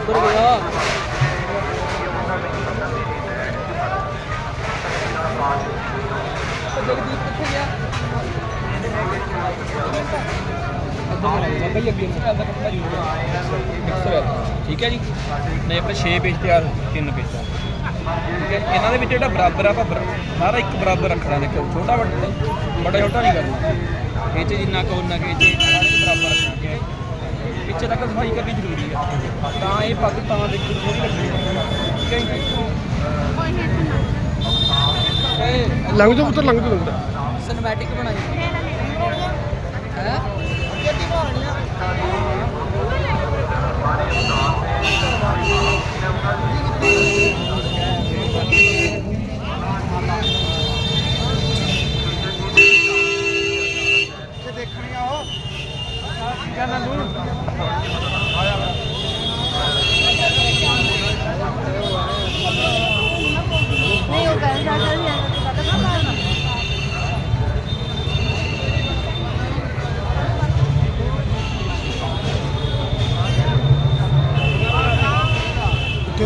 ਉੱਪਰ ਗਿਆ ਜਗਦੀਪ ਕਿੱਥੇ ਗਿਆ ਬਾਬਾ ਜੀ ਅੱਗੇ ਨੂੰ ਚੱਲਦਾ ਕੱਪੜਾ ਜੀ ਮਿਕਸ ਹੋਇਆ ਠੀਕ ਹੈ ਜੀ ਨਹੀਂ ਆਪਣੇ 6 ਪੇਜ ਤਿਆਰ ਤਿੰਨ ਪੇਜ ਠੀਕ ਹੈ ਇਹਨਾਂ ਦੇ ਵਿੱਚ ਜਿਹੜਾ ਬਰਾਬਰ ਆ ਆਪਾਂ ਬਰਾ- ਸਾਰਾ ਇੱਕ ਬਰਾਬਰ ਰੱਖਣਾ ਦੇਖੋ ਛੋਟਾ ਵੱਡਾ ਬੜਾ ਛੋਟਾ ਨਹੀਂ ਕਰਨਾ। ਇਹ 'ਚ ਜਿੰਨਾ ਕੋ ਉਹਨਾਂ ਕੇ ਚ ਬਰਾਬਰ ਰੱਖਣਾ ਹੈ ਪਿੱਛੇ ਤੱਕ ਸਫ਼ਾਈ ਕਰਨੀ ਜ਼ਰੂਰੀ ਹੈ ਤਾਂ ਇਹ ਪੱਗ ਤਾਂ ਦੇਖੋ ਥੋੜੀ ਲੱਗਣੀ ਠੀਕ ਹੈ ਜੀ? ਇਹ ਲੰਘ ਜਾ ਪੁੱਤਰ ਲੰਘ ਜਾ ਲੰਘ ਜਾ ਸਿਨੇਮੈਟਿਕ ਬਣਾਈ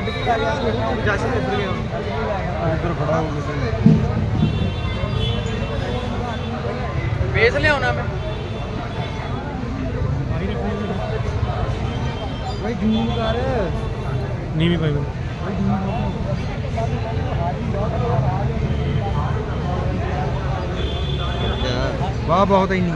ਲੱਗ ਇੱਧਰ ਖੜਾ ਹੋ ਗਿਆ ਬੇਸ ਲਿਆਉਣਾ ਮੈਂ ਭਾਈ। ਜੂਮ ਕਰ। ਨੀਵੀਂ ਪਾਈ ਮੈਂ ਵਾਹ ਬਹੁਤ ਇੰਨੀ।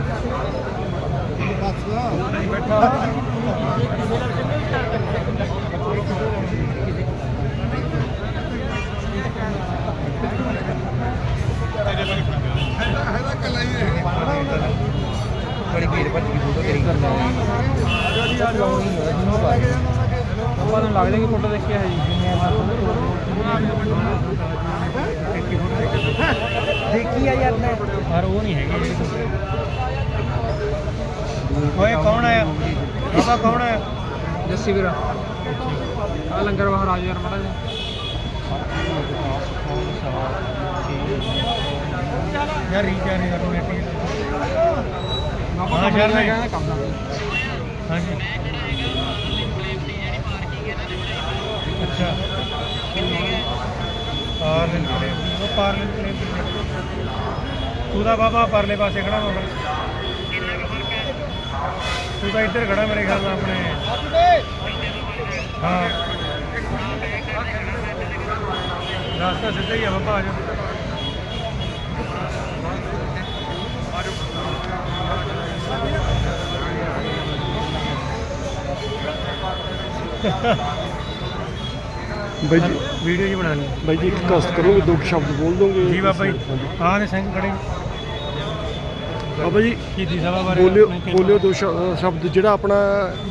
ਬੜੀ ਭੀੜ ਭੱਜ ਦੀ ਫੋਟੋ ਤੇਰੀ ਕਰਨਾ ਆਪਾਂ ਨੂੰ ਲੱਗਦਾ ਕਿ ਫੋਟੋ ਦੇਖਿਆ ਹੈ ਜੀ। ਦੇਖੀ ਆ ਯਾਰ ਮੈਂ। ਪਰ ਉਹ ਨਹੀਂ ਹੈਗੀ ਜਿਹੜੀ ਓਏ ਕੌਣ ਆਇਆ ਬਾਬਾ ਕੌਣ ਆਇਆ ਜੱਸੀ ਵੀਰਾ। ਆ ਲੰਗਰ ਬਾਹਰ ਆ ਜਾ ਯਾਰ ਮਾੜਾ ਯਾਰ ਰੀਚਾਰਜ ਕਰੋ ਨੈਟ ਬਾਬਾ ਹਾਂ, ਹਾਂਜੀ। ਅੱਛਾ। ਪਾਰਲਨ ਕਲੇਬ ਉਹ ਪਾਰਲਨ ਕਲੇਬ ਤੂੰ ਤਾਂ ਬਾਬਾ ਪਰਲੇ ਪਾਸੇ ਖੜਾ ਵਾ ਫਿਰ ਤੂੰ ਤਾਂ ਇੱਧਰ ਖੜਾ ਮੇਰੇ ਖਿਆਲ ਨਾਲ ਆਪਣੇ। ਹਾਂ। ਰਾਸਤਾ ਸਿੱਧਾ ਹੀ ਆ ਬਾਬਾ ਆ ਜਾ। ਬਾਈ ਜੀ। ਵੀਡੀਓ ਜੀ ਬਣਾਣੀ ਬਾਈ ਜੀ ਇੱਕ ਕਸਟ ਕਰੋਗੇ ਦੋ ਕੁ ਸ਼ਬਦ ਬੋਲ ਦੋਗੇ। ਜੀ ਬਾਬਾ ਜੀ ਆਹ ਨੇ ਸਿੰਘ ਖੜੇ ਬਾਬਾ ਜੀ ਸ਼ਹੀਦੀ ਸਭਾ ਬਾਰੇ ਬੋਲਿਓ ਆਪਣੇ ਬੋਲਿਓ ਦੋ ਸ਼- ਸ਼ਬਦ ਜਿਹੜਾ ਆਪਣਾ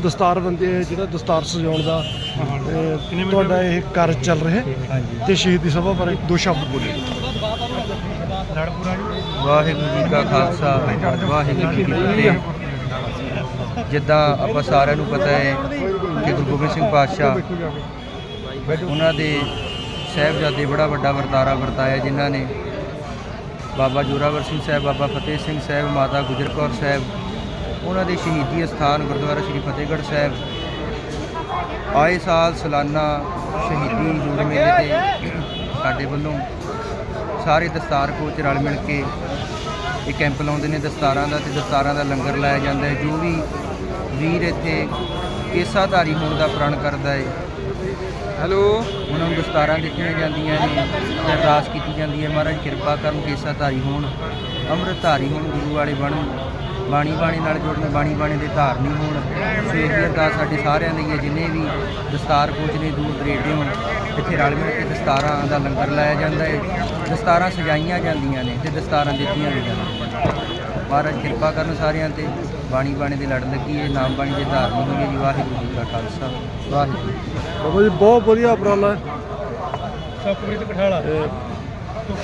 ਦਸਤਾਰ ਬੰਦੇ ਜਿਹੜਾ ਦਸਤਾਰ ਸਜਾਉਣ ਦਾ ਕਿੰਨੇ ਮਿੰਟ ਤੁਹਾਡਾ ਇਹ ਕਾਰਜ ਚੱਲ ਰਿਹਾ ਹੈ ਹਾਂਜੀ। ਤੇ ਸ਼ਹੀਦੀ ਸਭਾ ਬਾਰੇ ਦੋ ਸ਼ਬਦ ਬੋਲਿਓ। ਲੜਪੁਰਾ ਜੀ। ਵਾਹਿਗੁਰੂ ਜੀ ਕਾ ਖਾਲਸਾ ਵਾਹਿਗੁਰੂ ਜੀ ਕੀ ਫਤਿਹ। ਜਿੱਦਾਂ ਆਪਾਂ ਸਾਰਿਆਂ ਨੂੰ ਪਤਾ ਹੈ ਕਿ ਗੁਰੂ ਗੋਬਿੰਦ ਸਿੰਘ ਪਾਤਸ਼ਾਹ ਉਹਨਾਂ ਦੇ ਸਾਹਿਬਜ਼ਾਦੇ ਬੜਾ ਵੱਡਾ ਵਰਤਾਰਾ ਵਰਤਾਇਆ ਜਿਨ੍ਹਾਂ ਨੇ। ਬਾਬਾ ਜੋਰਾਵਰ ਸਿੰਘ ਸਾਹਿਬ, ਬਾਬਾ ਫਤਿਹ ਸਿੰਘ ਸਾਹਿਬ, ਮਾਤਾ ਗੁਜਰ ਕੌਰ ਸਾਹਿਬ, ਉਹਨਾਂ ਦੇ ਸ਼ਹੀਦੀ ਅਸਥਾਨ ਗੁਰਦੁਆਰਾ ਸ੍ਰੀ ਫਤਿਹਗੜ੍ਹ ਸਾਹਿਬ। ਆਏ ਸਾਲ ਸਾਲਾਨਾ ਸ਼ਹੀਦੀ ਜੋੜ ਮੇਲੇ ਤੇ ਸਾਡੇ ਵੱਲੋਂ ਸਾਰੇ ਦਸਤਾਰ ਕੋਚ ਰਲ ਮਿਲ ਕੇ ਇਹ ਕੈਂਪ ਲਾਉਂਦੇ ਨੇ। ਦਸਤਾਰਾਂ ਦਾ ਤੇ ਦਸਤਾਰਾਂ ਦਾ ਲੰਗਰ ਲਾਇਆ ਜਾਂਦਾ ਹੈ। ਜੋ ਵੀ ਵੀਰ ਇੱਥੇ ਕੇਸਾਧਾਰੀ ਹੋਣ ਦਾ ਪ੍ਰਣ ਕਰਦਾ ਹੈ ਹੈਲੋ। ਉਹਨਾਂ ਨੂੰ ਦਸਤਾਰਾਂ ਦਿੱਤੀਆਂ ਜਾਂਦੀਆਂ ਨੇ ਤੇ ਅਰਦਾਸ ਕੀਤੀ ਜਾਂਦੀ ਹੈ। ਮਹਾਰਾਜ ਕਿਰਪਾ ਕਰਨ ਕੇਸਾਧਾਰੀ ਹੋਣ ਅੰਮ੍ਰਿਤਧਾਰੀ ਹੋਣ ਗੁਰੂ ਵਾਲੇ ਬਣਨ ਬਾਣੀ ਬਾਣੀ ਨਾਲ ਜੁੜਨ ਬਾਣੀ ਬਾਣੀ ਦੇ ਧਾਰਨੀ ਹੋਣ। ਸਵੇਰ ਦੀ ਅਰਦਾਸ ਸਾਡੇ ਸਾਰਿਆਂ ਲਈ ਹੈ ਜਿੰਨੇ ਵੀ ਦਸਤਾਰ ਕੋਚ ਨੇ ਦੂਰ ਦਰੇਡੇ ਹੋਣ ਇੱਥੇ ਰਲ ਮਿਲ ਕੇ ਦਸਤਾਰਾਂ ਦਾ ਲੰਗਰ ਲਾਇਆ ਜਾਂਦਾ ਹੈ ਦਸਤਾਰਾਂ ਸਜਾਈਆਂ ਜਾਂਦੀਆਂ ਨੇ ਤੇ ਦਸਤਾਰਾਂ ਦਿੱਤੀਆਂ ਵੀ ਜਾਂਦੀਆਂ ਮਹਾਰਾਜ ਕਿਰਪਾ ਕਰਨ ਸਾਰਿਆਂ ਤੇ। ਬਾਣੀ ਬਾਣੀ ਦੇ ਲੜ ਲੱਗੀਏ ਨਾਮ ਬਾਣੀ ਦੇ ਧਾਰਨੀ ਹੋਈਏ ਜੀ ਵਾਹਿਗੁਰੂ ਜੀ ਕਾ ਖਾਲਸਾ। ਵਾਹਿਗੁਰੂ। ਜੀ। ਬਾਬਾ ਬਹੁਤ ਵਧੀਆ ਉਪਰਾਲਾ ਹੈ। ਸੁਖਪ੍ਰੀਤ ਕਠਾਲਾ ਤੇ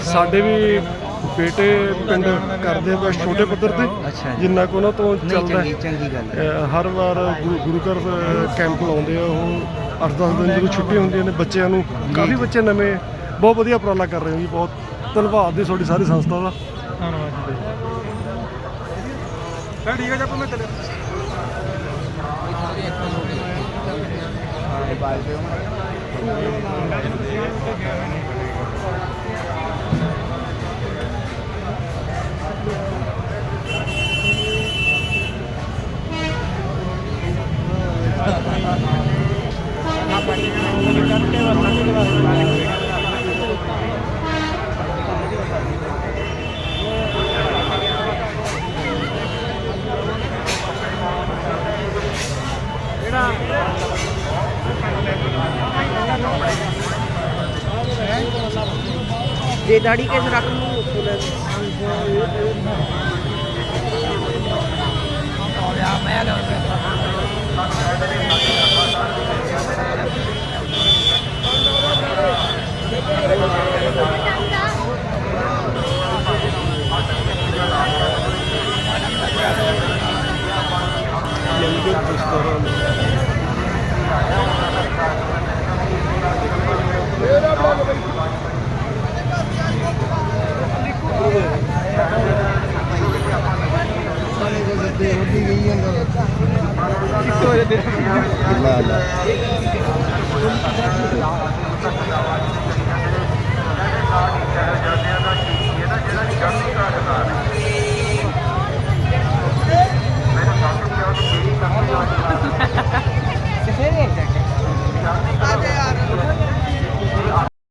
ਸਾਡੇ ਵੀ ਬੇਟੇ ਪਿੰਡ ਕਰਦੇ ਬਸ ਛੋਟੇ ਪੱਧਰ ਤੇ ਜਿੰਨਾ ਕੁ ਉਹਨਾਂ ਤੋਂ ਚੱਲਦਾ ਹੈ। ਹੈ। ਹਰ ਵਾਰ ਗੁਰੂ ਘਰ ਕੈਂਪ ਲਾਉਂਦੇ ਆ ਉਹ 8-10 ਦਿਨ ਜਦੋਂ ਛੁੱਟੀ ਹੁੰਦੀਆਂ ਨੇ ਬੱਚਿਆਂ ਨੂੰ। ਕਾਫੀ ਬੱਚੇ ਨਵੇਂ ਬਹੁਤ ਵਧੀਆ ਉਪਰਾਲਾ ਕਰ ਰਹੇ ਹੋ ਜੀ ਬਹੁਤ ਧੰਨਵਾਦ ਦੀ ਤੁਹਾਡੀ ਸਾਰੀ ਸੰਸਥਾ ਦਾ। ਧੰਨਵਾਦ ਜੀ। ਚਲ ਠੀਕ ਹੈ ਜੀ ਆਪਾਂ ਮੈਂ ਚੱਲਿਆ। ਜੇ ਦਾੜੀ ਕਿਸ ਰੱਖ ਨੂੰ ਲਾ ਲਾ